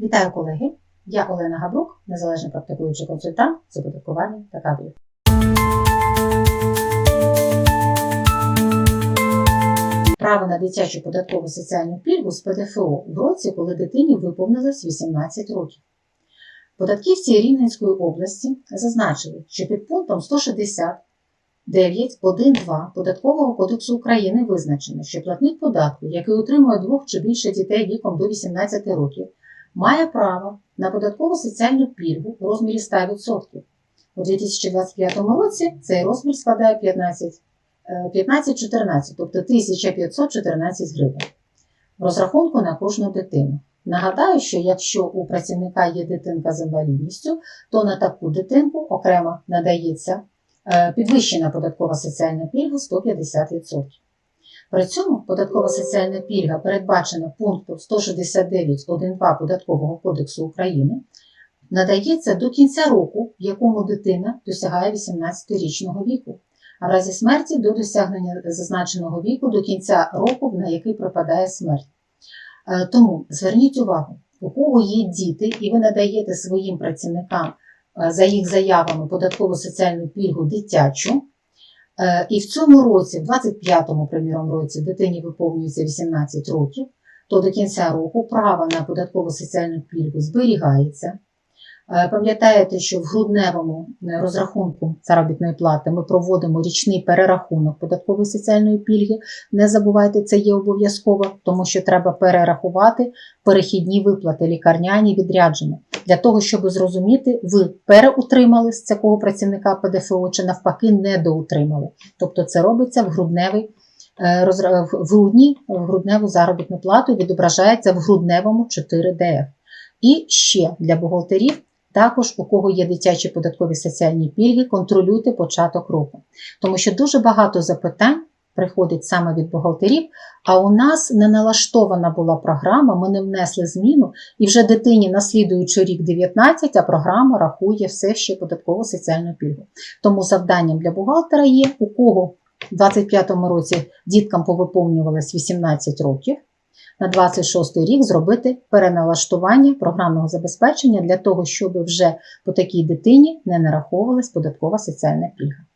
Вітаю колеги! Я Олена Габрук, незалежний практикуючий консультант з оподаткування та кадрів. Право на дитячу податкову соціальну пільгу з ПДФО в році, коли дитині виповнилось 18 років. Податківці Рівненської області зазначили, що під пунктом 169.1.2 Податкового кодексу України визначено, що платник податку, який утримує двох чи більше дітей віком до 18 років, має право на податкову соціальну пільгу в розмірі 100%. У 2025 році цей розмір складає 15 е, 15-14, тобто 1514 гривень. Розрахунку на кожну дитину. Нагадаю, що якщо у працівника є дитинка з інвалідністю, то на таку дитинку окремо надається е, підвищена податкова соціальна пільга 150%. При цьому податкова соціальна пільга передбачена пунктом 169.1.2 Податкового кодексу України, надається до кінця року, в якому дитина досягає 18-річного віку, а в разі смерті до досягнення зазначеного віку до кінця року, на який припадає смерть. Е, Тому зверніть увагу, у кого є діти, і ви надаєте своїм працівникам е, за їх заявами податкову соціальну пільгу дитячу. Е, І в цьому році, в 25-му, приміром, році, дитині виповнюється 18 років, то до кінця року право на податкову соціальну пільгу зберігається. Е, Пам'ятаєте, що в грудневому е, розрахунку заробітної плати ми проводимо річний перерахунок податкової соціальної пільги. Не забувайте, це є обов'язково, тому що треба перерахувати перехідні виплати, лікарняні відрядження для того, щоб зрозуміти, ви переутримали з цього працівника ПДФО чи навпаки недоутримали. Тобто це робиться в грудневий. е, В грудні в грудневу заробітну плату відображається в грудневому 4ДФ. І ще для бухгалтерів, також у кого є дитячі податкові соціальні пільги, контролюйте початок року. Тому що дуже багато запитань приходить саме від бухгалтерів, а у нас не налаштована була програма, ми не внесли зміну, і вже дитині на слідуючий рік 19, а програма рахує все ще податкову соціальну пільгу. Тому завданням для бухгалтера є, у кого в 2025 році діткам повиповнювалось 18 років, на 26 рік зробити переналаштування програмного забезпечення для того, щоб вже по такій дитині не нараховувалась податкова соціальна пільга.